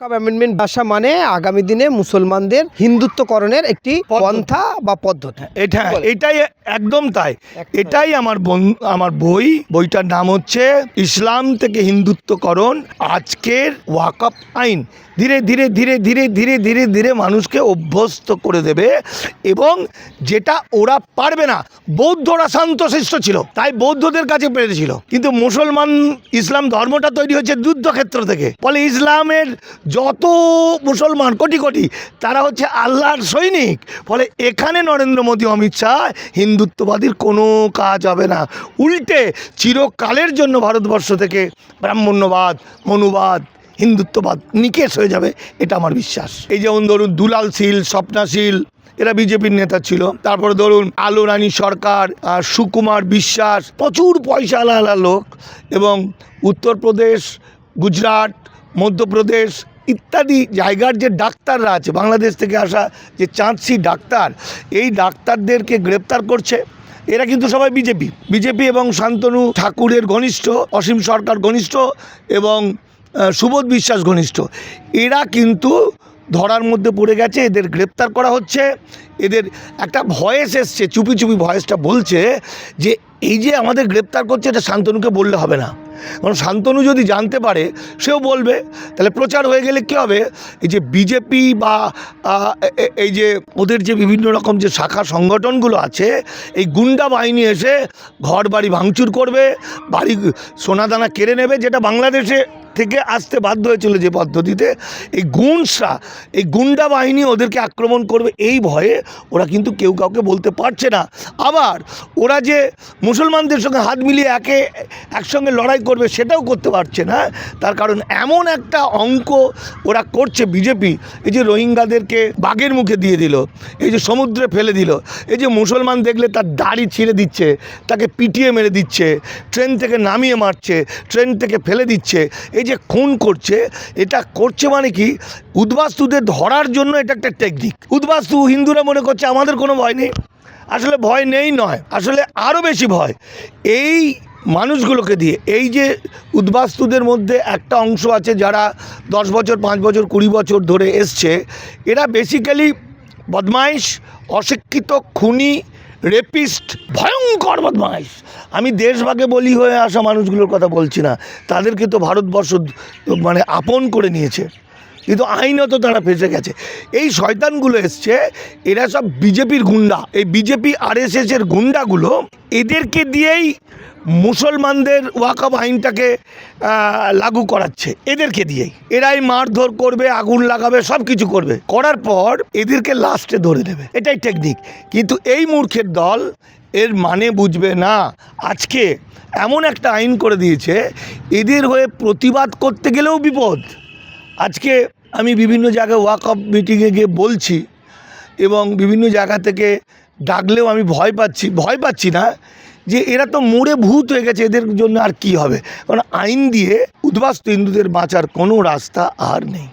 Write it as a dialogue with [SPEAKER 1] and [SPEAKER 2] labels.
[SPEAKER 1] ওয়াকাব amendment ভাষা মানে আগামী দিনে মুসলমানদের হিন্দুত্বকরণের একটি পন্থা বা পদ্ধতি।
[SPEAKER 2] এটা এটাই একদম তাই। এটাই আমার আমার বই। বইটার নাম হচ্ছে ইসলাম থেকে হিন্দুত্বকরণ আজকের ওয়াকআপ আইন। ধীরে ধীরে ধীরে ধীরে ধীরে ধীরে ধীরে মানুষকে অভ্যস্ত করে দেবে এবং যেটা ওরা পারবে না বৌদ্ধরা শান্তশিষ্ট ছিল তাই বৌদ্ধদের কাছে পেরেছিল কিন্তু মুসলমান ইসলাম ধর্মটা তৈরি হচ্ছে যুদ্ধক্ষেত্র থেকে। ফলে ইসলামের যত মুসলমান, কোটি কোটি, তারা হচ্ছে আল্লাহর সৈনিক। ফলে এখানে নরেন্দ্র মোদী, অমিত শাহ হিন্দুত্ববাদীর কোনো কাজ হবে না। উল্টে চিরকালের জন্য ভারতবর্ষ থেকে ব্রাহ্মণ্যবাদ, মনুবাদ, হিন্দুত্ববাদ নিকেশ হয়ে যাবে, এটা আমার বিশ্বাস। এই যেমন ধরুন দুলাল শীল স্বপ্নাশীল এরা বিজেপির নেতা ছিল। তারপরে ধরুন আলো রানী সরকার আর সুকুমার বিশ্বাস, প্রচুর পয়সা আলা লোক এবং উত্তরপ্রদেশ, গুজরাট, মধ্যপ্রদেশ ইত্যাদি জায়গার যে ডাক্তাররা আছে, বাংলাদেশ থেকে আসা যে চাঁদসি ডাক্তার, এই ডাক্তারদেরকে গ্রেপ্তার করছে। এরা কিন্তু সবাই বিজেপি। বিজেপি এবং শান্তনু ঠাকুরের ঘনিষ্ঠ, অসীম সরকার ঘনিষ্ঠ এবং সুবোধ বিশ্বাস ঘনিষ্ঠ। এরা কিন্তু ধরার মধ্যে পড়ে গেছে, এদের গ্রেপ্তার করা হচ্ছে। এদের একটা ভয়েস এসছে, চুপি চুপি ভয়েসটা বলছে যে, এই যে আমাদের গ্রেপ্তার করছে, এটা শান্তনুকে বললে হবে না। কারণ শান্তনু যদি জানতে পারে, সেও বলবে। তাহলে প্রচার হয়ে গেলে কী হবে? এই যে বিজেপি বা এই যে ওদের যে বিভিন্ন রকম যে শাখা সংগঠনগুলো আছে, এই গুন্ডা বাহিনী এসে ঘর বাড়ি ভাঙচুর করবে, বাড়ি সোনাদানা কেড়ে নেবে, যেটা বাংলাদেশে থেকে আসতে বাধ্য হয়েছিল যে পদ্ধতিতে। এই গুন্ডসরা, এই গুন্ডা বাহিনী ওদেরকে আক্রমণ করবে এই ভয়ে ওরা কিন্তু কেউ কাউকে বলতে পারছে না। আবার ওরা যে মুসলমানদের সঙ্গে হাত মিলিয়ে একে, একসঙ্গে লড়াই করবে সেটাও করতে পারছে না। তার কারণ এমন একটা অঙ্ক ওরা করছে বিজেপি। এই যে রোহিঙ্গাদেরকে বাঘের মুখে দিয়ে দিল, এই যে সমুদ্রে ফেলে দিল, এই যে মুসলমান দেখলে তার দাড়ি ছিঁড়ে দিচ্ছে, তাকে পিটিয়ে মেরে দিচ্ছে, ট্রেন থেকে নামিয়ে মারছে, ট্রেন থেকে ফেলে দিচ্ছে, এই যে খুন করছে, এটা করছে মানে কি? উদ্বাস্তুদের ধরার জন্য এটা একটা টেকনিক উদ্বাস্তু হিন্দুরা মনে করছে, আমাদের কোনো ভয় নেই। আসলে ভয় নেই নয়, আসলে আরও বেশি ভয়। এই মানুষগুলোকে দিয়ে, এই যে উদ্বাস্তুদের মধ্যে একটা অংশ আছে যারা দশ বছর, পাঁচ বছর, কুড়ি বছর ধরে এসছে, এরা বেসিক্যালি বদমাইশ, অশিক্ষিত, খুনি রেপিস্ট, ভয়ঙ্কর বদমাইশ। আমি দেশভাগে বলি হয়ে আসা মানুষগুলোর কথা বলছি না। তাদেরকে তো ভারতবর্ষ মানে আপন করে নিয়েছে। কিন্তু আইনত তারা ফেসে গেছে। এই শয়তানগুলো এসছে, এরা সব বিজেপির গুন্ডা। এই বিজেপি, আরএসএসের গুন্ডাগুলো এদেরকে দিয়েই মুসলমানদের ওয়াকাব আইনটাকে লাগু করাচ্ছে। এদেরকে দিয়েই। এরাই মারধর করবে, আগুন লাগাবে সব কিছু করবে। করার পর এদেরকে লাস্টে ধরে দেবে এটাই টেকনিক কিন্তু এই মূর্খের দল এর মানে বুঝবে না। আজকে এমন একটা আইন করে দিয়েছে, এদের হয়ে প্রতিবাদ করতে গেলেও বিপদ। আজকে আমি বিভিন্ন জায়গায় ওয়াক অফ মিটিংয়ে গিয়ে বলছি এবং বিভিন্ন জায়গা থেকে ডাকলেও আমি ভয় পাচ্ছি। ভয় পাচ্ছি না। যে এরা তো মোড়ে ভূত হয়ে গেছে, এদের জন্য আর কি হবে? কারণ আইন দিয়ে উদ্বাস্তু হিন্দুদের বাঁচার কোনো রাস্তা আর নেই।